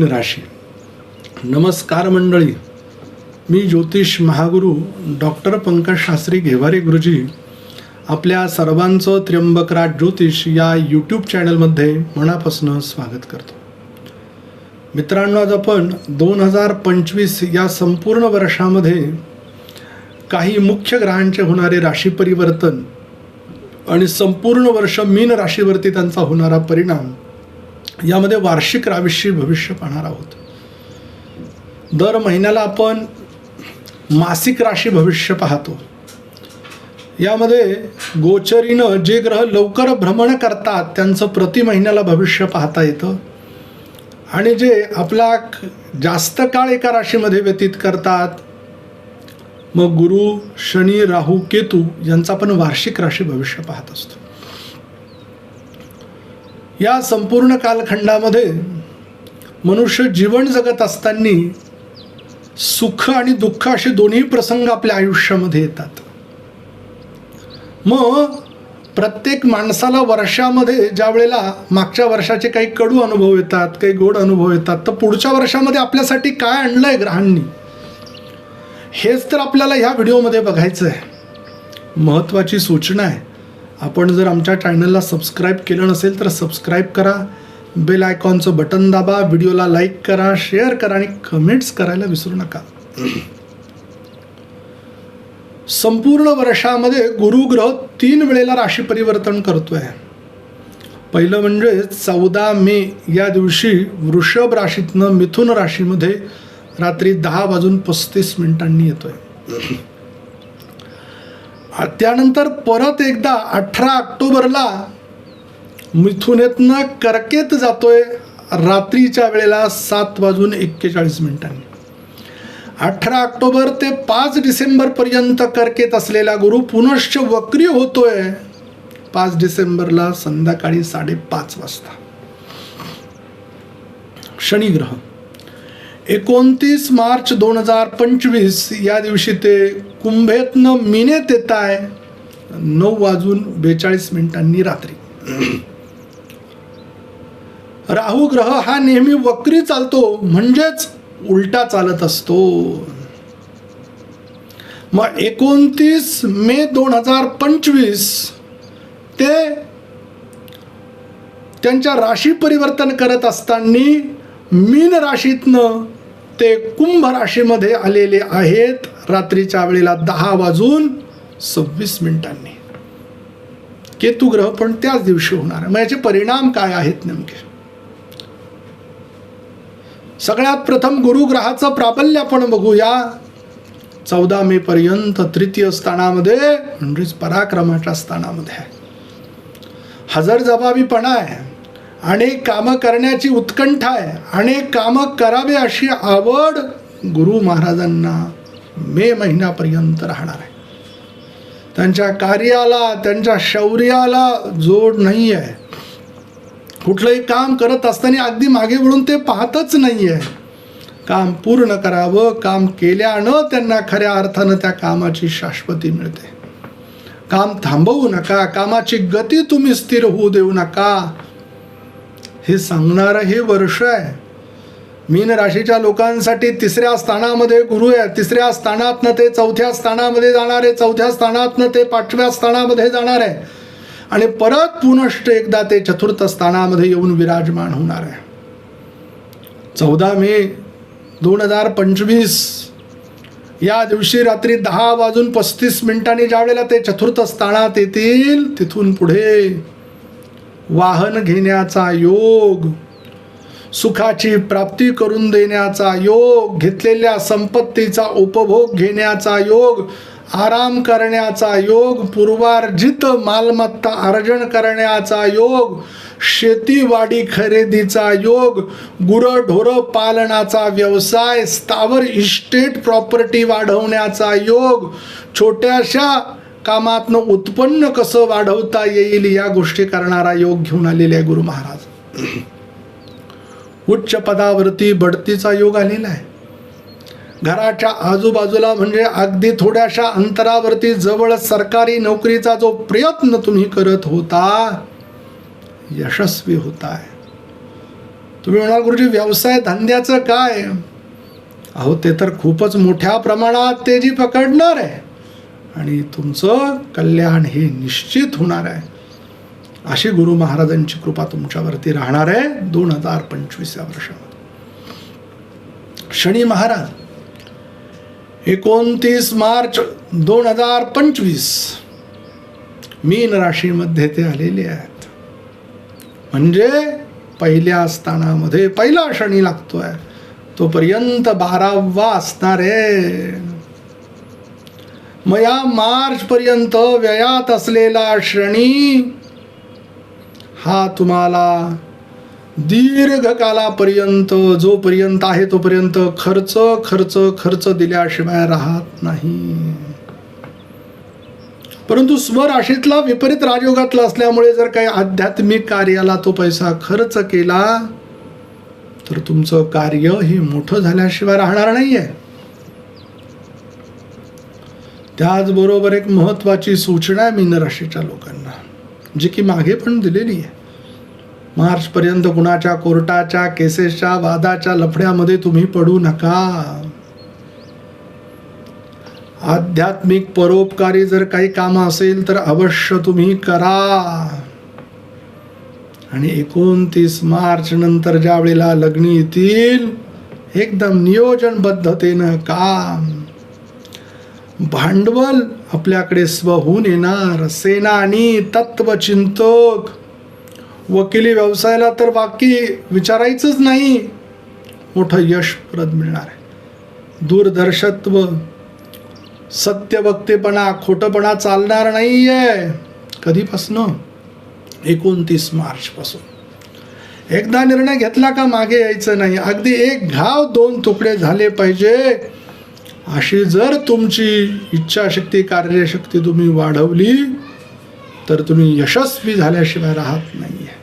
मीन राशी. नमस्कार मंडळी. मी ज्योतिष महागुरु डॉक्टर पंकज शास्त्री घेवारे गुरुजी. आपल्या सर्वांचं त्र्यंबकराज ज्योतिष या यूट्यूब चॅनलमध्ये मनापासून स्वागत करतो. मित्रांनो आज आपण दोन हजार पंचवीस या संपूर्ण वर्षामध्ये काही मुख्य ग्रहांचे होणारे राशी परिवर्तन आणि संपूर्ण वर्ष मीन राशीवरती त्यांचा होणारा परिणाम यामध्ये वार्षिक राविषयी भविष्य पाहणार आहोत. दर महिन्याला आपण मासिक राशी भविष्य पाहतो. यामध्ये गोचरीनं जे ग्रह लवकर भ्रमण करतात त्यांचं प्रति महिन्याला भविष्य पाहता येतं. आणि जे आपला जास्त काळ एका राशीमध्ये व्यतीत करतात मग गुरु शनी राहू केतू यांचा आपण वार्षिक राशी भविष्य पाहत असतो. या संपूर्ण कालखंडामध्ये मनुष्य जीवन जगत असताना सुख आणि दुःख असे दोन्ही प्रसंग आपल्या आयुष्यामध्ये येतात. मग प्रत्येक माणसाला वर्षामध्ये ज्या वेळेला मागच्या वर्षाचे काही कडू अनुभव येतात काही गोड अनुभव येतात तर पुढच्या वर्षामध्ये आपल्यासाठी काय आणलं आहे ग्रहांनी? हेच तर आपल्याला ह्या व्हिडिओमध्ये बघायचं आहे महत्त्वाची सूचना आहे. आपण जर आमच्या चॅनलला सबस्क्राईब केलं नसेल तर सबस्क्राईब करा. बेल आयकॉनचं बटन दाबा. व्हिडिओला लाईक करा. शेअर करा आणि कमेंट्स करायला विसरू नका. संपूर्ण वर्षामध्ये गुरुग्रह तीन वेळेला राशी परिवर्तन करतोय. पहिलं म्हणजे चौदा मे या दिवशी वृषभ राशीतनं मिथुन राशीमध्ये रात्री दहा वाजून पस्तीस मिनिटांनी येतोय. आहे त्यानंतर परत एकदा अठरा ऑक्टोबरला मिथुनेतनं कर्केत जातोय रात्रीच्या वेळेला सात वाजून एक्केचाळीस मिनिटांनी. अठरा ऑक्टोबर ते पाच डिसेंबरपर्यंत कर्केत असलेला गुरु पुनश्च वक्री होतोय. पाच डिसेंबरला संध्याकाळी साडेपाच वाजता. शनिग्रह. एकोणतीस मार्च दोन हजार पंचवीस या दिवशी ते कुंभेतनं मिनेत येत आहे नऊ वाजून बेचाळीस मिनिटांनी रात्री. राहू ग्रह हा नेहमी वक्री चालतो म्हणजेच उलटा चालत असतो. मग एकोणतीस मे दोन हजार पंचवीस ते त्यांच्या राशी परिवर्तन करत असताना मीन राशीतनं ते कुंभ राशीमध्ये आलेले आहेत. रात्रीच्या वेळेला दहा वाजून सव्वीस मिनिटांनी. केतू ग्रह पण त्याच दिवशी होणार मग याचे परिणाम काय आहेत नेमके? सगळ्यात प्रथम गुरुग्रहाचं प्राबल्य आपण बघूया. चौदा मे पर्यंत तृतीय स्थानामध्ये म्हणजेच पराक्रमाच्या स्थानामध्ये आहे. हजर जबाबीपणा आहे. अनेक कामं करण्याची उत्कंठा आहे. अनेक कामं करावे अशी आवड गुरु महाराजांना मे महिन्यापर्यंत राहणार आहे. त्यांच्या कार्याला त्यांच्या शौर्याला जोड नाही आहे कुठलंही काम करत असताना अगदी मागे वळून ते पाहतच नाही आहे काम पूर्ण करावं काम केल्यानं त्यांना खऱ्या अर्थानं त्या कामाची शाश्वती मिळते. काम थांबवू नका कामाची गती तुम्ही स्थिर होऊ देऊ नका. हे सांगणारं हे वर्ष आहे. मीन राशीच्या लोकांसाठी तिसऱ्या स्थानामध्ये गुरु आहे. तिसऱ्या स्थानातनं ते चौथ्या स्थानामध्ये जाणार आहे. चौथ्या स्थानातनं ते पाचव्या स्थानामध्ये जाणार आहे. आणि परत पुनश्च एकदा ते चतुर्थ स्थानामध्ये येऊन विराजमान होणार आहे. चौदा मे दोन हजार पंचवीस या दिवशी रात्री दहा वाजून पस्तीस मिनिटांनी ज्या वेळेला ते चतुर्थ स्थानात येतील तिथून पुढे वाहन घेण्याचा योग सुखाची प्राप्ती करून देण्याचा योग घेतलेल्या संपत्तीचा उपभोग घेण्याचा योग आराम करण्याचा योग पूर्वार्जित मालमत्ता अर्जन करण्याचा योग शेतीवाडी खरेदीचा योग गुरंढोरं पालनाचा व्यवसाय स्थावर इस्टेट प्रॉपर्टी वाढवण्याचा योग छोट्याशा कामातनं उत्पन्न कसं वाढवता येईल या गोष्टी करणारा योग घेऊन आलेले आहे गुरु महाराज. उच्च पदावरती बढतीचा योग आलेला आहे. घराच्या आजूबाजूला म्हणजे अगदी थोड्याशा अंतरावरती जवळ सरकारी नोकरीचा जो प्रयत्न तुम्ही करत होता यशस्वी होत आहे तुम्ही म्हणाल गुरुजी व्यवसाय धंद्याचं काय? अहो ते तर खूपच मोठ्या प्रमाणात तेजी पकडणार आहे. आणि तुमचं कल्याण हे निश्चित होणार आहे. अशी गुरु महाराजांची कृपा तुमच्यावरती राहणार आहे दोन हजार पंचवीस या वर्षामध्ये. शनी महाराज एकोणतीस मार्च दोन हजार पंचवीस मीन राशीमध्ये ते आलेले आहेत. म्हणजे पहिल्या स्थानामध्ये पहिला शनी लागतोय तोपर्यंत बारावा असणार आहे. मग या मार्च पर्यंत व्ययात असलेला शनी हा तुम्हाला दीर्घकालापर्यंत जोपर्यंत आहे तोपर्यंत खर्च खर्च खर्च दिल्याशिवाय राहत नाही. परंतु स्वराशीतला विपरीत राजयोगातला असल्यामुळे जर काही आध्यात्मिक कार्याला तो पैसा खर्च केला तर तुमचं कार्य हे मोठं झाल्याशिवाय राहणार नाहीये. त्याचबरोबर एक महत्वाची सूचना आहे मीन राशीच्या लोकांना. जी की मागे पण दिलेली आहे. मार्च पर्यंत कुणाच्या कोर्टाच्या केसेसच्या वादाच्या लफड्यामध्ये तुम्ही पडू नका. आध्यात्मिक परोपकारी जर काही कामं असेल तर अवश्य तुम्ही करा. आणि एकोणतीस मार्च नंतर ज्या वेळेला लग्न येतील एकदम नियोजनबद्धतेनं काम. भांडवल आपल्याकडे स्वहून येणार. सेनानी तत्वचिंतक. वकिली व्यवसायाला तर बाकी विचारायचंच नाही. मोठं यश परत मिळणार आहे. दूरदर्शत्व सत्यवक्तेपणा खोटपणा चालणार नाही आहे कधीपासनं? एकोणतीस मार्चपासून. एकदा निर्णय घेतला का मागे यायचं नाही? अगदी एक घाव दोन तुकडे झाले पाहिजे. अशी जर तुमची इच्छाशक्ती कार्यशक्ती तुम्ही वाढवली तर तुम्ही यशस्वी झाल्याशिवाय राहत नाहीये.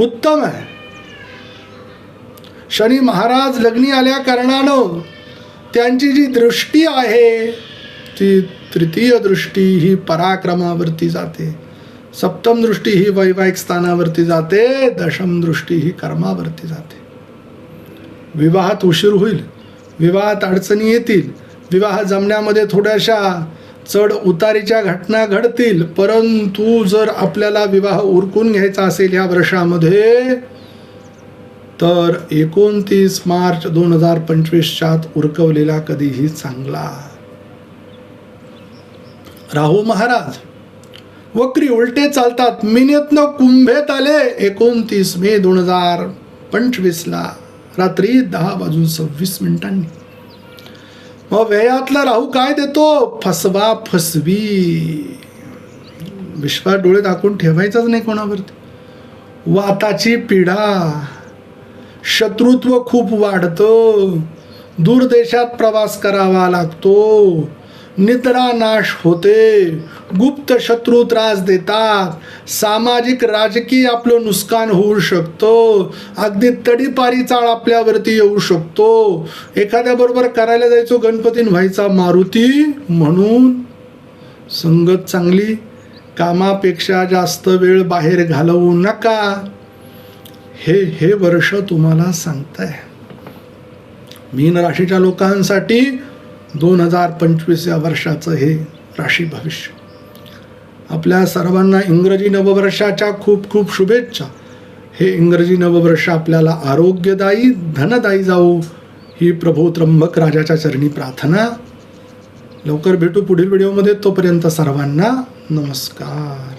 उत्तम आहे. शनी महाराज लग्नी आल्या कारणानं त्यांची जी दृष्टी आहे ती तृतीय दृष्टी ही पराक्रमावरती जाते. सप्तम दृष्टी ही वैवाहिक स्थानावरती जाते दशम दृष्टी ही कर्मावरती जाते. विवाहात उशीर होईल. विवाहात अडचणी येतील. विवाह जमण्यामध्ये थोड्याशा चढ उतारीच्या घटना घडतील. परंतु जर आपल्याला विवाह उरकून घ्यायचा असेल या वर्षामध्ये तर एकोणतीस मार्च दोन हजार पंचवीसच्या आत उरकवलेला कधीही चांगला. राहू महाराज वक्री उलटे चालतात. मिनेतनं कुंभेत आले एकोणतीस मे दोन हजार पंचवीसला. रात्री दहा वाजून सव्वीस मिनिटांनी. मग व्ययातला राहू काय देतो? फसवा फसवी. विश्वास डोळे दाखवून ठेवायचाच नाही कोणावरती. वाताची पिढा शत्रुत्व खूप वाढतं. दूरदेशात प्रवास करावा लागतो. नितरा नाश होते. गुप्त शत्रू त्रास देतात. सामाजिक राजकीय आपलं नुकसान होऊ शकतं. अगदी तडीपारी चाळ आपल्यावरती येऊ शकतो. एखाद्याबरोबर करायला जायचो गणपतीन व्हायचा मारुती म्हणून. संगत चांगली कामापेक्षा जास्त वेळ बाहेर घालवू नका. हे हे वर्ष तुम्हाला सांगताय. मीन राशीच्या लोकांसाठी दोन हजार पंचवीस या वर्षाचं हे राशी भविष्य. आपल्या सर्वांना इंग्रजी नववर्षाच्या खूप खूप शुभेच्छा. हे इंग्रजी नववर्ष आपल्याला आरोग्यदायी धनदायी जाऊ ही प्रभू त्र्यंबक राजाच्या चरणी प्रार्थना. लवकर भेटू पुढील व्हिडिओमध्ये. तोपर्यंत सर्वांना नमस्कार.